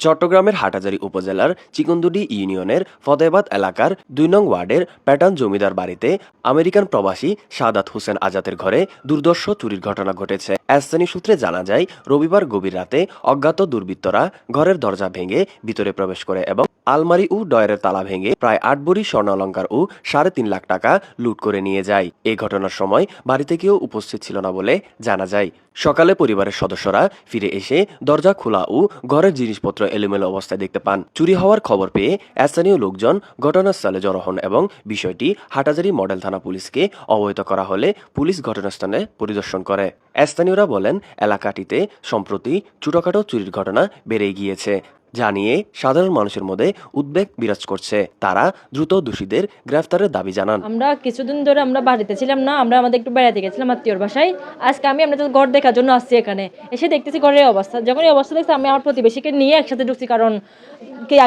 চট্টগ্রামের হাটাজারি উপজেলার চিকন্দুডি ইউনিয়নের ফতেবাদ এলাকার দুই নং ওয়ার্ডের প্যাটার্ন জমিদার বাড়িতে আমেরিকান প্রবাসী সাদাত হোসেন আজাদের ঘরে দুর্দর্শ চুরির ঘটনা ঘটেছে। স্থানীয় সূত্রে জানা যায়, রবিবার গভীর রাতে অজ্ঞাত দুর্বৃত্তরা ঘরের দরজা ভেঙে ভিতরে প্রবেশ করে এবং আলমারি ও ডয়ারের তালা ভেঙে প্রায় আট ভরি স্বর্ণালঙ্কার ও সাড়ে তিন লাখ টাকা লুট করে নিয়ে যায়। এই ঘটনার সময় বাড়িতে কেউ উপস্থিত ছিল না বলে জানা যায়। সকালে পরিবারের সদস্যরা ফিরে এসে দরজা খোলা ও ঘরের জিনিসপত্র এলোমেলো অবস্থায় দেখতে পান। চুরি হওয়ার খবর পেয়ে স্থানীয় লোকজন ঘটনাস্থলে জড়ো হন এবং বিষয়টি হাটাজারি মডেল থানা পুলিশকে অবহিত করা হলে পুলিশ ঘটনাস্থলে পরিদর্শন করে। স্থানীয়রা বলেন, এলাকাটিতে সম্প্রতি ছোটখাটো চুরির ঘটনা বেড়ে গিয়েছে জানিয়ে সাধারণ মানুষের মধ্যে উদ্বেগ বিরাজ করছে। তারা দ্রুত দোষীদের গ্রেফতারের দাবি জানান। আমরা কিছুদিন ধরে আমরা বাড়িতে ছিলাম না, আমরা আমাদের একটু বেড়াতে গেছিলাম আত্মীয়র বাসায়। আজকে আমি আমরা ঘর দেখার জন্য আসছি এখানে। এসে দেখতেছি ঘরের অবস্থা। যখন এই অবস্থা দেখছি, আমি আমার প্রতিবেশীকে নিয়ে একসাথে ঢুকছি, কারণ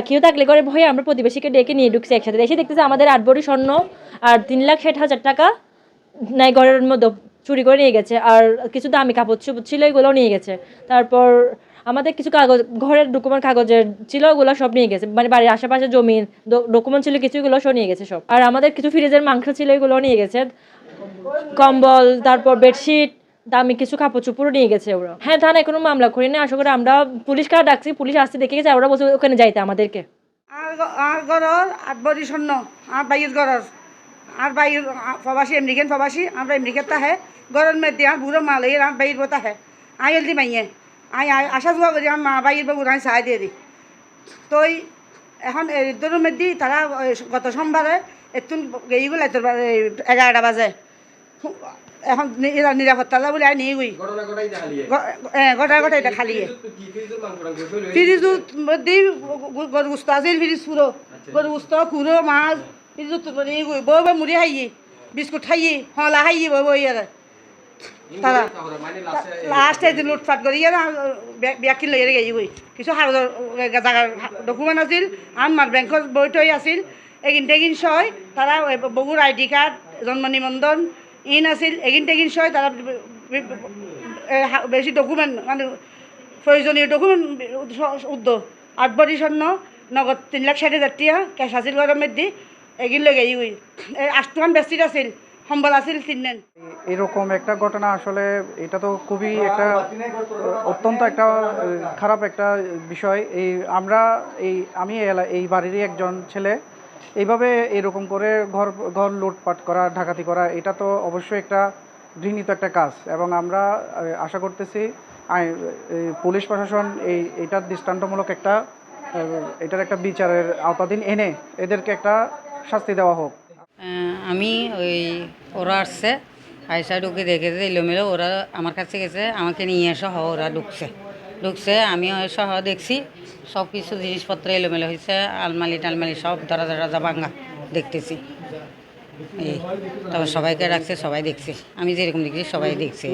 কেউ থাকলে ঘরে ভয়ে আমরা প্রতিবেশীকে ডেকে নিয়ে ঢুকছি একসাথে। এসে দেখতেছি আমাদের আট ভরি স্বর্ণ আর তিন লাখ ষাট হাজার টাকা নাই ঘরের মধ্যে চুরি করে নিয়ে গেছে। আর কিছু দামি কাপড় চোপড় ছিল এগুলোও নিয়ে গেছে। তারপর আমাদের কিছু কাগজ, ঘরের ডকুমেন্ট কাগজের ছিল, ওগুলো সব নিয়ে গেছে। মানে বাড়ির আশেপাশে জমি ডকুমেন্ট ছিল, কিছু এগুলো সব নিয়ে গেছে সব। আর আমাদের কিছু ফ্রিজের মাংস ছিল, এগুলো নিয়ে গেছে। কম্বল, তারপর বেডশিট দামি কিছু কাপড় চোপড়ও নিয়ে গেছে ওরা। হ্যাঁ থানায় কোনো মামলা করি না আশা করি আমরা পুলিশ কার ডাকছি, পুলিশ আসতে দেখে গেছে ওরা বলছে ওখানে যাইতে আমাদেরকে। আর গ- আর বড়ি স্বর্ণ, আর বাইয়ের ঘরের আর বাইয়ের প্রবাসী, আমেরিকান প্রবাসী, আমরা আমেরিকার তাহে। ঘরের মধ্যে আর বুড়ো মাল এই আর বাইয়ের বতা হে আই হলদি মাইয়ে। আই আই আসা করি আমার মা বাইয়ের বাবু আমি চাই দিয়ে দিই তো এই, এখন এদের মধ্যে তারা গত সোমবারে, একটু গেই গেলে তোর এগারোটা বাজে। এখন এরা নিরাপত্তা বলে আই নিয়ে গই। গোটা গোটা এটা খালি ফ্রিজ মধ্যে গরু গুস্ত আছিল ফ্রিজ পুরো। গরু গুস্ত কুড়ো মাছ ফ্রিজ নিয়ে গই। বই বই মুড়ি খাইয়ে বিস্কুট খাইয়ে হলা খাইয়ে বই বই আর তারা লাস্ট এই লুটফাট করি ব্যাগখিনি লৈ গেই গই। কিছু সার জাগার ডকুমেন্ট আছিল আমার বেংকত বই থৈ আছিল। এগিন টেগিন ছয় তারা বহুর আইডি কার্ড জন্ম নিবন্ধন ইন আছিল, এগিন টেগিন ছয় তারা বেশি ডকুমেন্ট মানে প্রয়োজনীয় ডকুমেন্ট উদ্দ আট বডি স্বর্ণ, নগদ তিন লাখ ষাট হাজার টিয়া ক্যাশ আছিল গরম মেদি এগিন লৈ গেই গই আষ্টমান বেশি আছিল, সম্বল আছিল তিননেন এরকম একটা ঘটনা আসলে, এটা তো খুবই একটা, অত্যন্ত একটা, খারাপ একটা বিষয়। এই, আমরা, এই, আমি এই বাড়িরই একজন ছেলে এইভাবে এরকম করে ঘর ঘর লুটপাট করা, ডাকাতি করা, এটা তো অবশ্যই একটা ঘৃণিত একটা কাজ। এবং আমরা আশা করতেছি পুলিশ প্রশাসন এই, এটার দৃষ্টান্তমূলক একটা এটার একটা বিচারের আওতাধীন এনে এদেরকে একটা শাস্তি দেওয়া হোক। আমি ওই, ওরা আসছে আয়সা ঢুকে দেখেছে এলোমেলো, ওরা আমার কাছে গেছে, আমাকে নিয়ে সহ ওরা ঢুকছে। ঢুকছে, আমিও সহ দেখছি। সব কিছু জিনিসপত্র এলোমেলো হয়েছে, আলমারি টালমারি সব ধরা ধরা ভাঙা দেখতেছি। এই তারপর সবাইকে রাখছে, সবাই দেখছে। আমি যেরকম দেখছি সবাই দেখছে।